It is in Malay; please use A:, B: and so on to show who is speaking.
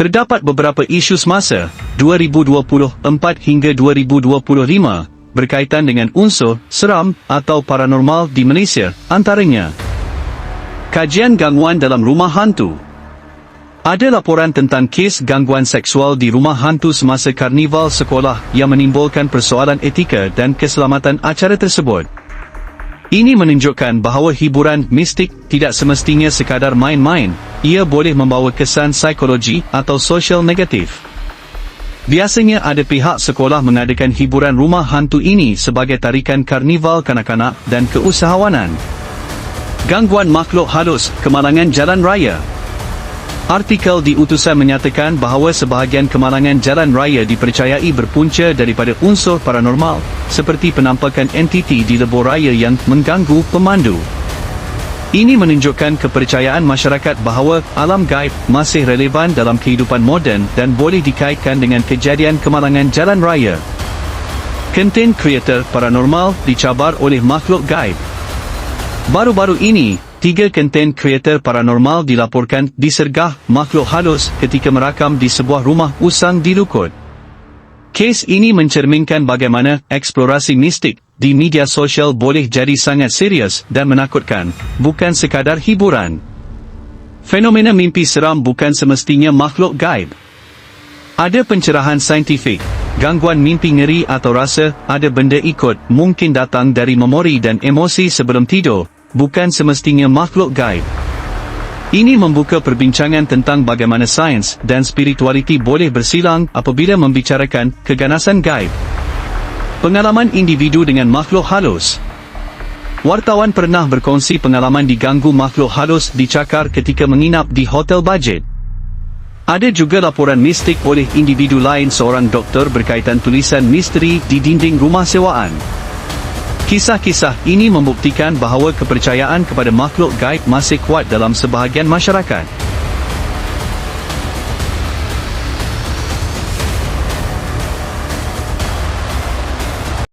A: Terdapat beberapa isu semasa 2024 hingga 2025 berkaitan dengan unsur seram atau paranormal di Malaysia, antaranya Kajian gangguan dalam rumah hantu Ada laporan tentang kes gangguan seksual di rumah hantu semasa karnival sekolah yang menimbulkan persoalan etika dan keselamatan acara tersebut. Ini menunjukkan bahawa hiburan mistik tidak semestinya sekadar main-main, ia boleh membawa kesan psikologi atau sosial negatif. Biasanya ada pihak sekolah mengadakan hiburan rumah hantu ini sebagai tarikan karnival kanak-kanak dan keusahawanan. Gangguan makhluk halus, kemalangan jalan raya Artikel di utusan menyatakan bahawa sebahagian kemalangan jalan raya dipercayai berpunca daripada unsur paranormal, seperti penampakan entiti di lebur raya yang mengganggu pemandu. Ini menunjukkan kepercayaan masyarakat bahawa alam gaib masih relevan dalam kehidupan moden dan boleh dikaitkan dengan kejadian kemalangan jalan raya. Content creator paranormal dicabar oleh makhluk gaib. Baru-baru ini, Tiga content creator paranormal dilaporkan disergah makhluk halus ketika merakam di sebuah rumah usang di Lukut. Kes ini mencerminkan bagaimana eksplorasi mistik di media sosial boleh jadi sangat serius dan menakutkan, bukan sekadar hiburan. Fenomena mimpi seram bukan semestinya makhluk gaib. Ada pencerahan saintifik, gangguan mimpi ngeri atau rasa ada benda ikut mungkin datang dari memori dan emosi sebelum tidur, bukan semestinya makhluk gaib. Ini membuka perbincangan tentang bagaimana sains dan spiritualiti boleh bersilang apabila membicarakan keganasan gaib. Pengalaman individu dengan makhluk halus Wartawan pernah berkongsi pengalaman diganggu makhluk halus dicakar ketika menginap di hotel bajet. Ada juga laporan mistik oleh individu lain seorang doktor berkaitan tulisan misteri di dinding rumah sewaan. Kisah-kisah ini membuktikan bahawa kepercayaan kepada makhluk gaib masih kuat dalam sebahagian masyarakat.